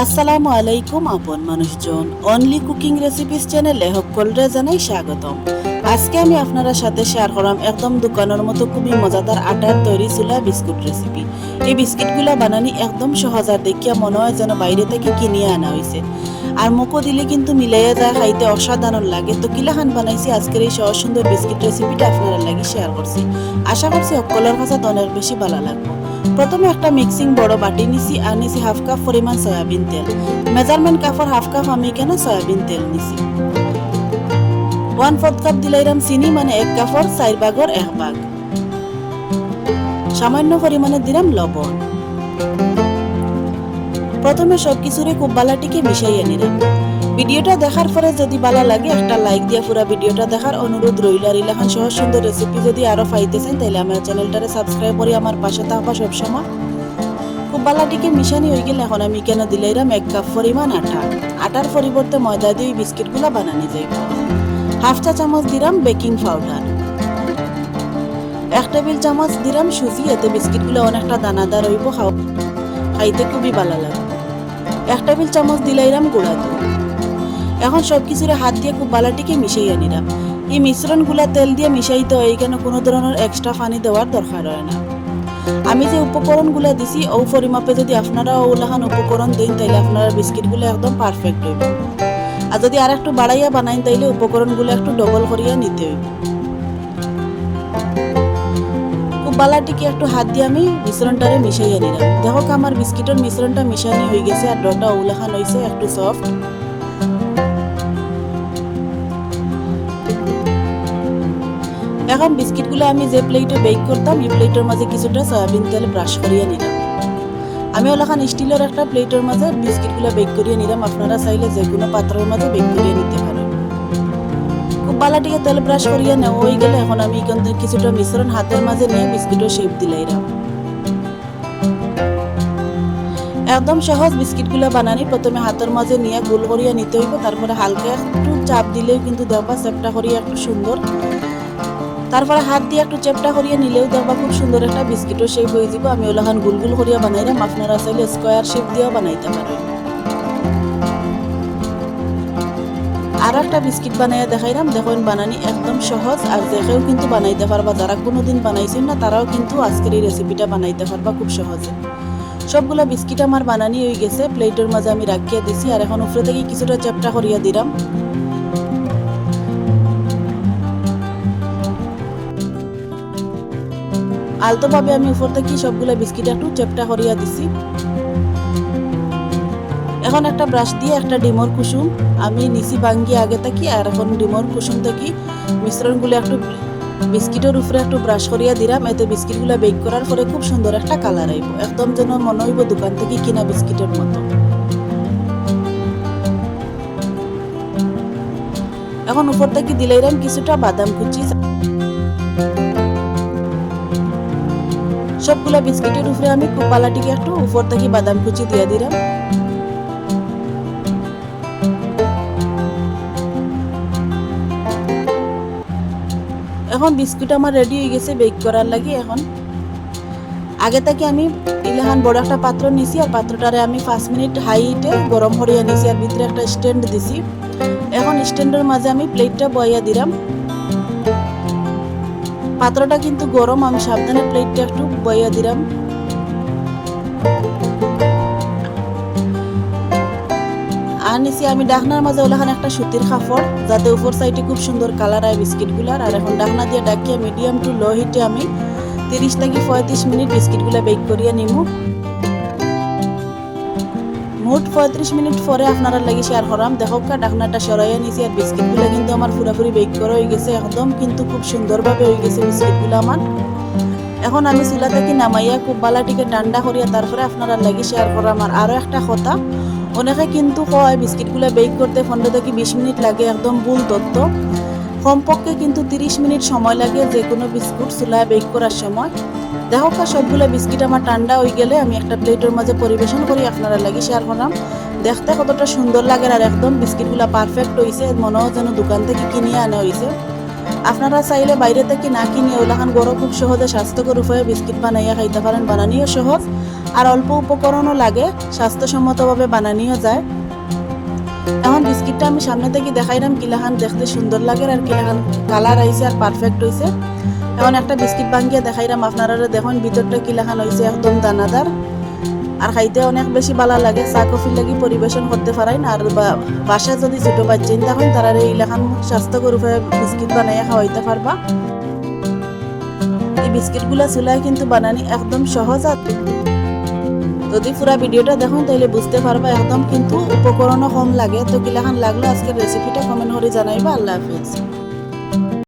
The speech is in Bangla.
আসসালামু আলাইকুম আপন মানুষজন। অনলি কুকিং রেসিপিস চ্যানেলে সকলরে জানাই স্বাগতম। আজকে আমি আপনারা সাথে শেয়ার করাম একদম দোকানের মতো খুবই মজাদার আটার তৈরি চুলা বিস্কুট রেসিপি এই বিস্কিটগুলা বানানি একদম সহজ আর দেখিয়া মনে হয় যেন বাইরে থেকে কিনিয়ে আনা হয়েছে আর মুখও দিলে কিন্তু মিলাইয়া যায়, খাইতে অসাধারণ লাগে। তো কিলাখান বানাইছি, আজকের এই সহজ সুন্দর বিস্কিট রেসিপিটা আপনারা লাগি শেয়ার করছি। আশা করছি সকলের কাছে অনেক বেশি ভালো লাগবে। প্রথমে একটা মিক্সিং বড় বাটি নিছি আর নিছি হাফ কাপ পরিমাণ সয়াবিন তেল। মেজারমেন্ট কাপের হাফ কাপ আমি কেন সয়াবিন তেল নিছি? ওয়ান ফোর্থ কাপ দিলাইরাম চিনি মানে এক কাপর চার ভাগর এক ভাগ। সামান্য পরিমাণে দিলাম লবণ। প্রথমে সব কিছুরে খুব বালাটিকে মিশাইয়া নিলাম ভিডিওটা দেখার পরে যদি ভালো লাগে, একটা লাইক দিয়া পুরো ভিডিওটা দেখার অনুরোধ রইল আর ইলাখান সহজ সুন্দর রেসিপি যদি আরও পাইতেছেন তাহলে আমার চ্যানেলটারে সাবস্ক্রাইব করে আমার পাশে থাকবা সবসময়। খুব বালাটিকে মিশানি হয়ে গেলে, এখন আমি কেন দিলাইরাম এক কাপ পরিমাণ আটা আটার পরিবর্তে ময়দা দিয়ে বিস্কিটগুলো বানানি যাইব হাফ চামচ দিলাম বেকিং পাউডার। এক টেবিল চামচ দিলাম সুজি, এতে বিস্কিটগুলো অনেকটা দানাদার হইব খাইতে খুবই ভালো লাগে। এক টেবিল চামচ দিলাইরাম গুঁড়া দুধ। এখন সব কিছুরে হাত দিয়ে খুব বালাটিকে মিশাইয়া নিলাম এই মিশ্রণগুলা তেল দিয়ে মিশাইতে হয় কেন কোনো ধরনের এক্সট্রা পানি দেওয়ার দরকার হয় না। আমি যে উপকরণগুলো দিছি ও পরিমাপে যদি আপনারা ওগুলাখান উপকরণ দিন তাহলে আপনারা বিস্কিটগুলো একদম পারফেক্ট হইব। আর যদি আর একটু বাড়াইয়া বানাইন, তাইলে উপকরণগুলো একটু ডবল করিয়া নিতে হইব। খুব বালাটিকে একটু হাত দিয়ে আমি মিশ্রণটারে মিশাইয়া নিলাম। দেখো আমার বিস্কিটের মিশ্রণটা মিশানি হয়ে গেছে, আর ডটা ওগুলাখান হয়েছে একটু সফট এখন বিস্কিটগুলো আমি যে প্লেটে বেক করতাম, এই প্লেটের মাঝে কিছুটা সয়াবিন তেল ব্রাশ করিয়ে নিলাম। আমি ওলাখান স্টিলের একটা প্লেটের মাঝে বিস্কিটগুলো বেক করিয়ে নিলাম। আপনারা চাইলে যে কোনো পাত্রের মাঝে বেক করিয়ে নিতে পারেন। খুব বালাটিকে তেল ব্রাশ করিয়ে নেওয়া হয়ে গেলে এখন আমি এখান থেকে কিছুটা মিশ্রণ হাতের মাঝে নিয়ে বিস্কিটের শেপ দিলাইরাম একদম সহজ বিস্কিটগুলো বানানি। প্রথমে হাতের মাঝে নিয়ে গোল করিয়া নিতে হইব। তারপরে হালকা একটু চাপ দিলেও কিন্তু দেখবা চেপটা করিয়া একটু সুন্দর তারপরে হাত দিয়ে একটু চেপটা করিয়া নিলেও দেখবা খুব সুন্দর একটা বিস্কিটও শেপ হয়ে যাব। আমি ওলাখান গুল গুল করিয়া বানাইলাম আপনারা চাইলে স্কোয়ার শেপ দিয়েও বানাইতে পারেন আর একটা বিস্কিট বানাইয়া দেখাইলাম। দেখুন, বানানি একদম সহজ আর দেখেও কিন্তু বানাইতে পারবা। যারা কোনোদিন বানাইছেন না, তারাও কিন্তু আজকের এই রেসিপিটা বানাইতে পারবা খুব সহজে। সবগুলা বিস্কিট আমার বানানি হয়ে গেছে। প্লেটের মাঝে আমি রাখিয়া দিছি। আর এখন উপরে থেকে কিছুটা চেপটা করিয়া দিলাম। আলতোভাবে আমি উপর থেকে সবগুলা বিস্কিট একটু চেপটা করিয়া দিছি। এখন একটা ব্রাশ দিয়ে একটা ডিমর কুসুম আমি নিচি ভাঙ্গি আগে থাকি, আর এখন ডিমর কুসুম থেকে মিশ্রণগুলো একটু বিস্কিটের উপরে একটু ব্রাশ করিয়া দিলাম। এতে বিস্কিটগুলো বেক করার পরে খুব সুন্দর একটা কালার আইব। একদম যেন মনে হইব দোকান থেকে কিনা বিস্কিটের মতো। এখন উপর থেকে দিলাইরাম কিছুটা বাদাম কুচি। সবগুলা বিস্কিটের উপরে আমি পালাটিকে একটু উপর থেকে বাদাম কুচি দিয়ে দিলাম। এখন বিস্কুট আমার রেডি হয়ে গেছে বেক করার লাগে এখন। আগে থেকে আমি ইলাহান বড় একটা পাত্র নিছি, আর পাত্রটারে আমি পাঁচ মিনিট হাইটে গরম করিয়া নিছি, আর ভিতরে একটা স্ট্যান্ড দিছি। এখন স্ট্যান্ডের মাঝে আমি প্লেটটা বইয়া দিলাম। পাত্রটা কিন্তু গরম, আমি সাবধানে প্লেটটা একটু বইয়া দিলাম। আর নিচে আমি ডাকনার মাঝে ওলাখান একটা সুতির কাপড়, যাতে উপর সাইডে খুব সুন্দর কালার হয় বিস্কিটগুলার। আর এখন ডাকনা দিয়ে ডাকিয়ে মিডিয়াম টু লো হিটে আমি তিরিশ থেকে পঁয়ত্রিশ মিনিট বিস্কিটগুলো বেক করিয়া নিমু। পঁয়ত্রিশ মিনিট পরে আপনারা লাগি শেয়ার করাম। দেখো ডাকনাটা সরাইয়া নিছি আর বিস্কিটগুলো কিন্তু আমার পুরাপুরি বেক করা হয়ে গেছে। একদম কিন্তু খুব সুন্দরভাবে হয়ে গেছে বিস্কিটগুলো আমার। এখন আমি চুলা থেকে নামাইয়া খুব বালাটিকে ঠান্ডা করিয়া তারপরে আপনারা লাগি শেয়ার করাম। আর আরও একটা কথা, অনেকে কিন্তু কয় বিস্কিটগুলো বেক করতে পনেরো থেকে বিশ মিনিট লাগে, একদম ভুল তথ্য। কমপক্ষে কিন্তু তিরিশ মিনিট সময় লাগে যে কোনো বিস্কুট চুলায় বেক করার সময়। দেখো কা, সবগুলো বিস্কিট আমার ঠান্ডা হয়ে গেলে আমি একটা প্লেটের মাঝে পরিবেশন করি, আপনারা লাগি শেয়ার করলাম। দেখতে কতটা সুন্দর লাগে আর একদম বিস্কিটগুলো পারফেক্ট হয়েছে মনে হয় যেন দোকান থেকে কিনিয়ে আনা হয়েছে আপনারা চাইলে বাইরে থেকে না কিনে ওলাখান গরম খুব সহজে স্বাস্থ্যকর উপায়ে বিস্কিট বানাইয়া খাইতে পারেন। বানানিও সহজ আর অল্প উপকরণও লাগে, স্বাস্থ্যসম্মতভাবে বানানিও যায়। এখন বিস্কিটটা আমি সামনে থেকে দেখাইলাম, কিলাখান দেখতে সুন্দর লাগে আর কিলাখান কালার আইছে আর পারফেক্ট হইছে। এখন একটা বিস্কিট ভাঙ্গিয়ে দেখাইলাম আপনারা দেখুন ভিতরটা কিলাখান হইছে একদম দানাদার। আর খাইতে অনেক বেশি ভালো লাগে, চা কফি লাগি পরিবেশন করতে পারেন। আর বা- বাসায় যদি ছোট বাচ্চা তখন তারা এই ইলাখান স্বাস্থ্যকর উপায়ে বিস্কিট বানাইয়া খাওয়াইতে পারবা। এই বিস্কিটগুলা চুলায় কিন্তু বানানি একদম সহজ আর যদি পুরা ভিডিওটা দেখুন তাহলে বুঝতে পারবা একদম কিন্তু উপকরণও কম লাগে। তো কিলাখান লাগল আজকের রেসিপিটা কমেন্ট করে জানাইবা। আল্লাহ হাফিজ।